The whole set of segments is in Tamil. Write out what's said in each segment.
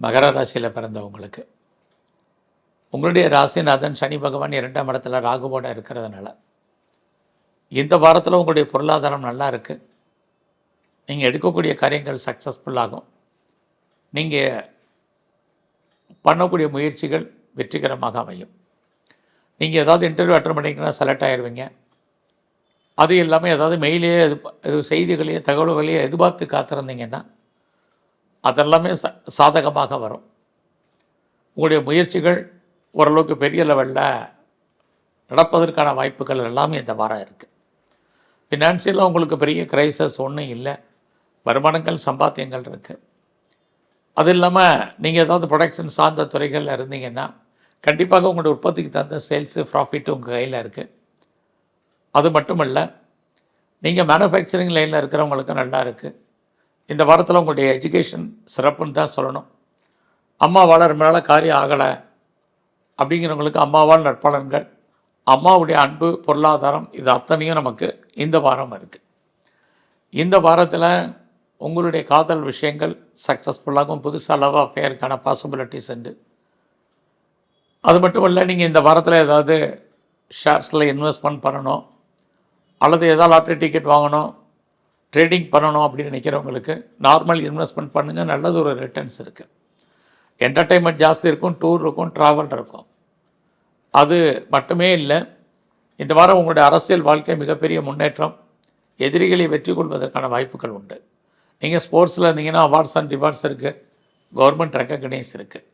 மகர ராசியில் பிறந்தவங்களுக்கு. உங்களுடைய ராசிநாதன் சனி பகவான் இரண்டாம் இடத்துல ராகுவோட இருக்கிறதுனால. இந்த வாரத்தில் உங்களுடைய பொருளாதாரம் நல்லா இருக்குது நீங்கள் எடுக்கக்கூடிய காரியங்கள் சக்ஸஸ்ஃபுல்லாகும் நீங்கள் பண்ணக்கூடிய முயற்சிகள் வெற்றிகரமாக அமையும். நீங்கள் ஏதாவது இன்டர்வியூ அட்டன் பண்ணிங்கன்னா செலக்ட் ஆயிடுவீங்க அது இல்லாமல் ஏதாவது மெயிலே எது இது செய்திகளையோ தகவல்களையோ எதிர்பார்த்து காத்திருந்தீங்கன்னா அதெல்லாமே ச சாதகமாக வரும். உங்களுடைய முயற்சிகள் ஓரளவுக்கு பெரிய லெவலில் நடப்பதற்கான வாய்ப்புகள் எல்லாமே இந்த வாரம் இருக்குது ஃபினான்ஷியலாக உங்களுக்கு பெரிய கிரைசஸ் ஒன்றும் இல்லை. வருமானங்கள் சம்பாத்தியங்கள் இருக்குது அது இல்லாமல் நீங்கள் ஏதாவது ப்ரொடக்ஷன் சார்ந்த துறைகளில் இருந்தீங்கன்னா கண்டிப்பாக உங்களுடைய உற்பத்திக்கு தகுந்த சேல்ஸு ப்ராஃபிட்டு உங்கள் கையில் இருக்குது அது மட்டும் இல்லை நீங்கள் மேனுஃபேக்சரிங் லைனில் இருக்கிறவங்களுக்கு நல்லா இருக்குது இந்த வாரத்தில் உங்களுடைய எஜுகேஷன் சிறப்புன்னு தான் சொல்லணும். அம்மாவால் ரொம்ப நாளாக காரியம் ஆகலை. அப்படிங்கிறவங்களுக்கு அம்மாவால் நற்பலன்கள். அம்மாவுடைய அன்பு பொருளாதாரம் இது அத்தனையும் நமக்கு இந்த வாரம் இருக்குது இந்த வாரத்தில் உங்களுடைய காதல் விஷயங்கள் சக்ஸஸ்ஃபுல்லாகவும் புதுசாக லவ் அஃபேருக்கான பாசிபிலிட்டிஸ் உண்டு. அது மட்டும் இல்லை நீங்கள் இந்த வாரத்தில் ஏதாவது ஷேர்ஸில் இன்வெஸ்ட்மெண்ட் பண்ணணும். அல்லது ஏதாவது லாட்ரி டிக்கெட் வாங்கணும். ட்ரேடிங் பண்ணணும் அப்படின்னு நினைக்கிறவங்களுக்கு நார்மல் இன்வெஸ்ட்மெண்ட் பண்ணுங்கள் நல்லது ஒரு ரிட்டர்ன்ஸ் இருக்குது என்டர்டெயின்மெண்ட் ஜாஸ்தி இருக்கும் டூர் இருக்கும் ட்ராவல் இருக்கும். அது மட்டுமே இல்லை இந்த வாரம் உங்களுடைய அரசியல் வாழ்க்கை மிகப்பெரிய முன்னேற்றம் எதிரிகளை வெற்றி கொள்வதற்கான வாய்ப்புகள் உண்டு. நீங்கள் ஸ்போர்ட்ஸில் இருந்தீங்கன்னா அவார்ட்ஸ் அண்ட் ரிவார்ட்ஸ் இருக்குது கவர்மெண்ட் ரெக்கக்னைஸ் இருக்குது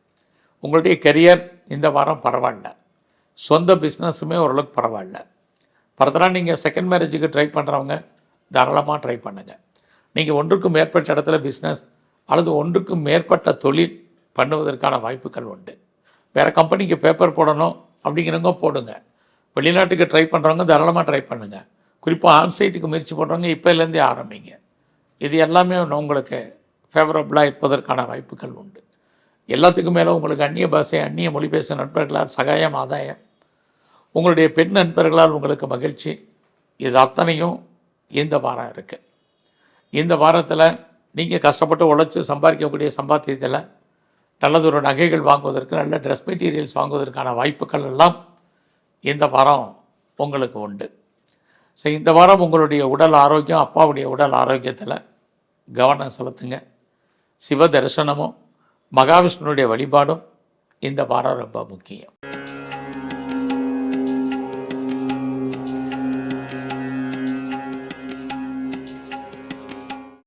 உங்களுடைய கெரியர் இந்த வாரம் பரவாயில்ல. சொந்த பிஸ்னஸுமே ஓரளவுக்கு பரவாயில்ல. ஃபர்தராக நீங்கள் செகண்ட் மேரேஜுக்கு ட்ரை பண்ணுறவங்க தாராளமாக ட்ரை பண்ணுங்கள் நீங்கள் ஒன்றுக்கும் மேற்பட்ட இடத்துல பிஸ்னஸ் அல்லது ஒன்றுக்கும் மேற்பட்ட தொழில் பண்ணுவதற்கான வாய்ப்புகள் உண்டு. வேறு கம்பெனிக்கு பேப்பர் போடணும் அப்படிங்கிறவங்க போடுங்க. வெளிநாட்டுக்கு ட்ரை பண்ணுறவங்க தாராளமாக ட்ரை பண்ணுங்கள் குறிப்பாக ஆன்சைட்டுக்கு முயற்சி பண்ணுறவங்க இப்போலேருந்தே ஆரம்பிங்க. இது எல்லாமே உங்களுக்கு ஃபேவரபுளாக இருப்பதற்கான வாய்ப்புகள் உண்டு. எல்லாத்துக்கும் மேலே உங்களுக்கு அந்நிய பாஷை அந்நிய மொழி பேசும் நண்பர்களால் சகாயம் ஆதாயம். உங்களுடைய பெண் நண்பர்களால் உங்களுக்கு மகிழ்ச்சி. இது அத்தனையும் இந்த வாரம் இருக்குது இந்த வாரத்தில் நீங்கள் கஷ்டப்பட்டு உழைச்சி சம்பாதிக்கக்கூடிய சம்பாத்தியத்தில் நல்லதொரு நகைகள் வாங்குவதற்கு நல்ல ட்ரெஸ் மெட்டீரியல்ஸ் வாங்குவதற்கான வாய்ப்புகள் எல்லாம் இந்த வாரம் உங்களுக்கு உண்டு. ஸோ இந்த வாரம் உங்களுடைய உடல் ஆரோக்கியம் அப்பாவுடைய உடல் ஆரோக்கியத்தில் கவனம் செலுத்துங்க. சிவ தரிசனமும் மகாவிஷ்ணுனுடைய வழிபாடும் இந்த வாரம் ரொம்ப முக்கியம்.